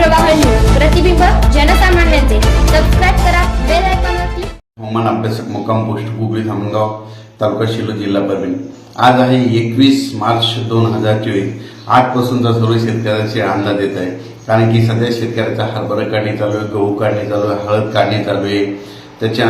प्रवाह न्यूज प्रतिबिंब जनसामान्यांचे. सबस्क्राईब करा बेल हवामान अभ्यासक मुक्काम पोस्ट हुबळी धामणगाव तालुका शिलो जिल्हा परभणी. आज आहे एकवीस मार्च दोन हजार चोवीस. आजपासूनचा सर्व शेतकऱ्याचे अंदाज येत आहे. कारण की सध्या शेतकऱ्याचा हरभरा काढणे चालू आहे गहू काढणे चालू आहे हळद काढणे चालू आहे. त्याच्या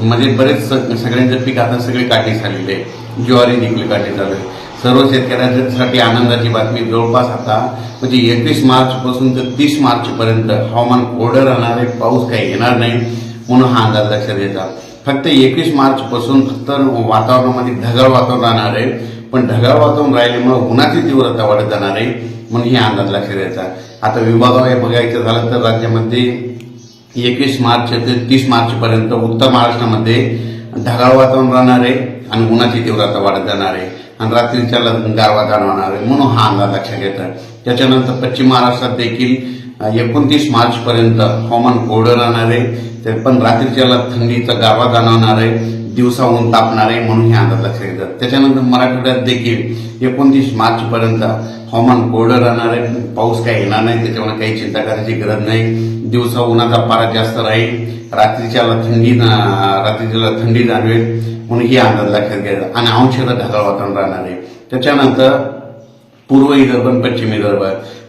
म्हणजे बरेच सगळ्यांचं पीक आता सगळे काढणी झालेले आहे. ज्वारी देखील काढणे चालू आहे. सर्व शेतकऱ्यांसाठी आनंदाची बातमी. जवळपास आता म्हणजे एकवीस मार्चपासून ते तर तीस मार्चपर्यंत हवामान कोरडं राहणार आहे. पाऊस काही येणार नाही म्हणून हा अंदाज लक्षात येतात फक्त एकवीस मार्चपासून फक्त वातावरणामध्ये ढगाळ वातावरण राहणार आहे. पण ढगाळ वातावरण राहिल्यामुळे उन्हाची तीव्रता वाढत जाणार आहे म्हणून हे अंदाज लक्षात येतात आता विभागावर बघायचं झालं तर राज्यामध्ये एकवीस मार्च ते तीस मार्चपर्यंत उत्तर महाराष्ट्रामध्ये ढगाळ वातावरण राहणार आहे. आणि उन्हाची तीव्रता वाढत जाणार आहे आणि रात्रीच्या गारवा जाणवणार आहे म्हणून हा अंदाज लक्षात घेतात त्याच्यानंतर पश्चिम महाराष्ट्रात देखील एकोणतीस मार्च पर्यंत हवामान कोरडं राहणार आहे ते पण रात्रीच्या थंडीचा गारवा जाणवणार आहे दिवसा ऊन तापणार आहे म्हणून हे अंदाज लक्षात येतात त्याच्यानंतर मराठवाड्यात देखील एकोणतीस मार्च पर्यंत हवामान कोरडं राहणार आहे पाऊस काही येणार नाही त्याच्यामुळे काही चिंता करायची गरज नाही. दिवसा उन्हाचा पारा जास्त राहील. रात्रीच्या थंडी रात्रीच्या थंडी जाणवेल. म्हणून ही अंदाज लक्षात घ्यायचा. आणि अंशतः ढगाळ वातावरण राहणार. आहे त्याच्यानंतर पूर्व विदर्भ पश्चिम विदर्भ.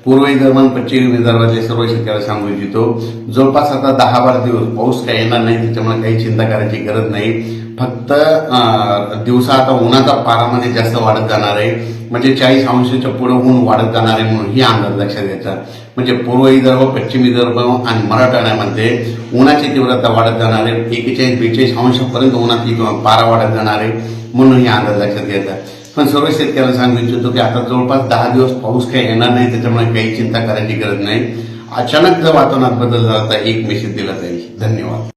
पूर्व विदर्भ पश्चिम विदर्भातले सर्व शेतकऱ्याला सांगू इच्छितो. जवळपास आता दहा बारा दिवस पाऊस काय येणार नाही त्याच्यामुळे काही चिंता करायची गरज नाही. फक्त दिवसा आता उन्हाचा पारामध्ये जास्त वाढत जाणार आहे. म्हणजे चाळीस अंशाच्या पुढे ऊन वाढत जाणार आहे म्हणून ही अंदाज लक्षात घ्यायचा. म्हणजे पूर्व विदर्भ पश्चिम विदर्भ आणि मराठवाड्यामध्ये उन्हाची तीव्रता वाढत जाणार आहे. एकेचाळीस बेचाळीस अंशापर्यंत उन्हाची पारा वाढत जाणार आहे म्हणून ही अंदाज लक्षात घ्यायचा. पण सर्व शेतकऱ्यांना सांगू इच्छितो की आता जवळपास दहा दिवस पाऊस काही येणार नाही त्याच्यामुळे काही चिंता करायची गरज नाही. अचानक जर वातावरणात बदल झाला तर एक मेसेज दिला जाईल. धन्यवाद.